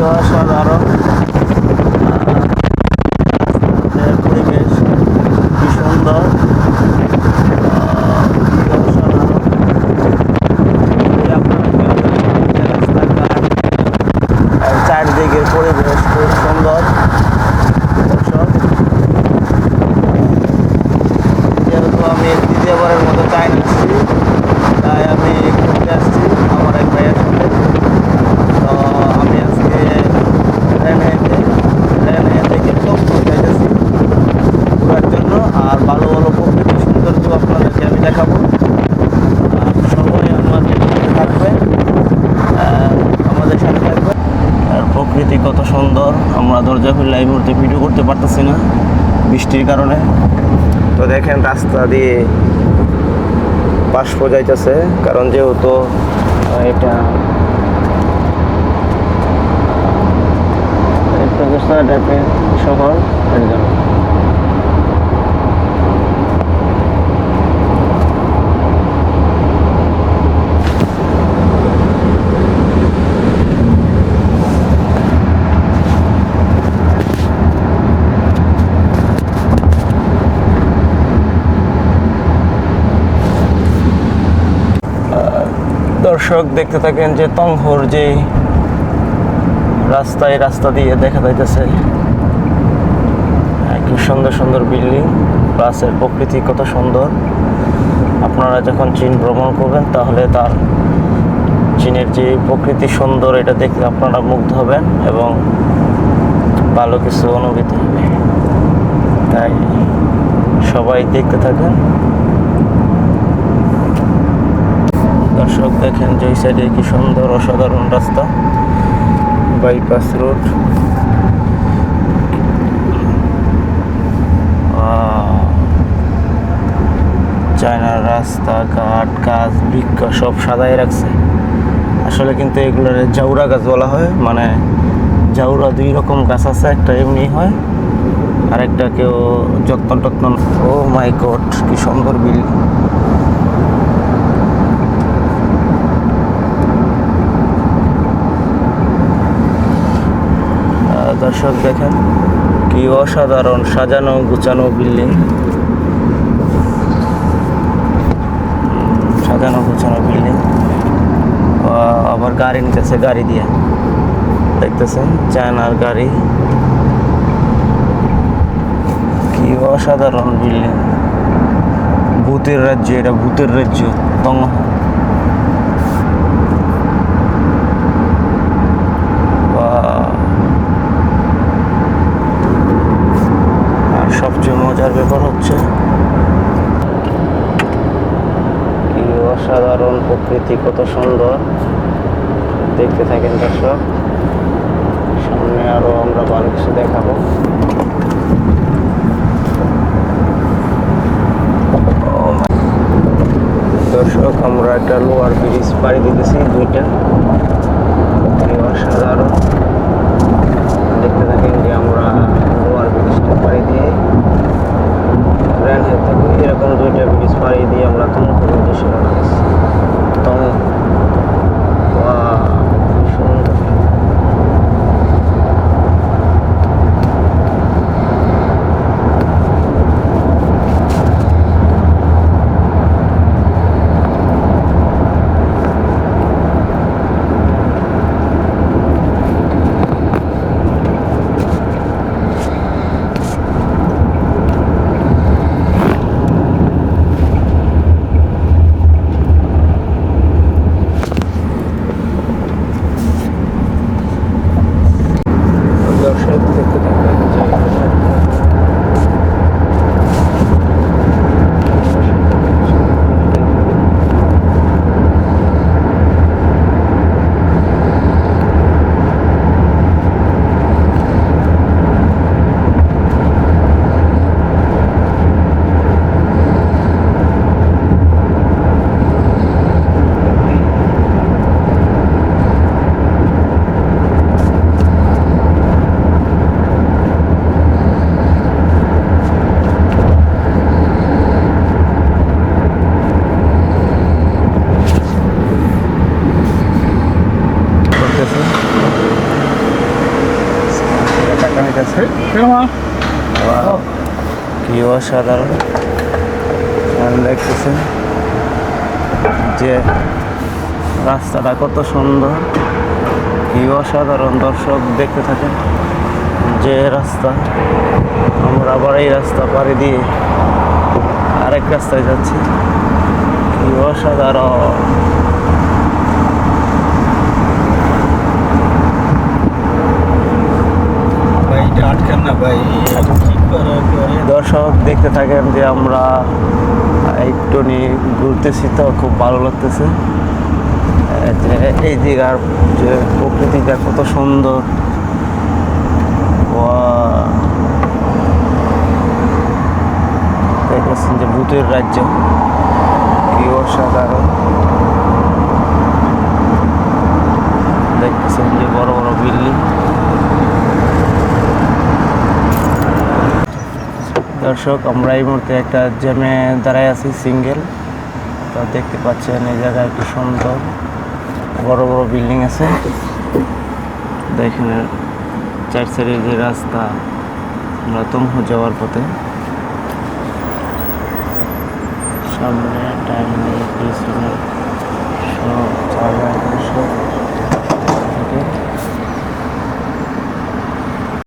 Ke 的 মুহূর্তে video করতে পারতেছি না বৃষ্টির কারণে। তো দেখেন রাস্তা দিয়ে বাষ্প যাইতেছে কারণ যেহেতু এটা একটা শহর এর জন্য দর্শক দেখতে থাকেন যে তংহর যে রাস্তায় রাস্তা দিয়ে দেখা যাইতেছে। কি সুন্দর সুন্দর বিল্ডিং, প্লাসের প্রকৃতি কত সুন্দর। আপনারা যখন চীন ভ্রমণ করবেন, তাহলে তার চীনের যে প্রকৃতি সুন্দর, এটা দেখলে আপনারা মুগ্ধ হবেন এবং ভালো কিছু অনুভূতি হবে। তাই সবাই দেখতে থাকেন দর্শক দেখেন যে সাইডে কি সুন্দর অসাধারণ রাস্তা। বাইপাস রোড চায়নার রাস্তাঘাট গাছ, বৃক্ষ সব সাদাই রাখছে। আসলে কিন্তু এগুলোর জাউরা গাছ বলা হয়। মানে জাউরা দুই রকম গাছ আছে, একটা এমনি হয় আর একটা কেউ যত্ন টত্ন ও মাই গড কি সুন্দর বিল দর্শক দেখেন, কি অসাধারণ সাজানো গুছানো বিল্ডিং। সাজানো গুছানো বিল্ডিং। আবার গাড়ি নিতেছে, গাড়ি দিয়ে। দেখতেছেন, চায়নার গাড়ি। কি অসাধারণ বিল্ডিং। ভূতের রাজ্য, এটা ভূতের রাজ্য। তং অসাধারণ প্রকৃতি, কত সুন্দর। দেখতে থাকেন দর্শক। সামনে আরও আমরা ভালো কিছু দেখাবো। দর্শক, আমরা একটা লোয়ার ব্রিজ পাড়ি দিতেছি, দুইটা। অসাধারণ দেখতে থাকেন যে আমরা লোয়ার ব্রিজটা পাড়ি দিয়ে রানহেড থেকে এরকম দুইটা ব্রিজ পাড়ি দিয়ে আমরা তমপুর উদ্দেশ্যে রওনা দিচ্ছি তম Wow, কি সুন্দর দর্শক দেখতে থাকবেন যে করতেছে টাকা নিতেছে Wow, কি অসাধারণ। দেখতেছেন যে রাস্তাটা কত সুন্দর। কি অসাধারণ। দর্শক দেখতে থাকেন যে রাস্তা। আমরা আবার এই রাস্তা পাড়ি দিয়ে আরেক রাস্তায় যাচ্ছি। কি অসাধারণ ভাই এটা আটকান না ভাই এটা ঠিক করে করে দর্শক দেখতে থাকেন যে আমরা একটু নিয়ে ঘুরতেছি তো খুব ভালো লাগতেছে। এই জায়গার যে প্রকৃতিটা কত সুন্দর। Wow! দেখতেছেন যে ভূতের রাজ্য কি অসাধারণ দেখতেছেন যে বড় বড় বিল্ডিং দর্শক, আমরা এই মুহূর্তে একটা জ্যামে দাঁড়ায় আছি সিঙ্গেল তো দেখতে পাচ্ছেন এই জায়গায় একটু সুন্দর বড় বড় বিল্ডিং আছে। দেখেন, চার সাইডের যে রাস্তা তমহু যাওয়ার পথে। সামনে টাইমে সব জায়গায় সব থেকে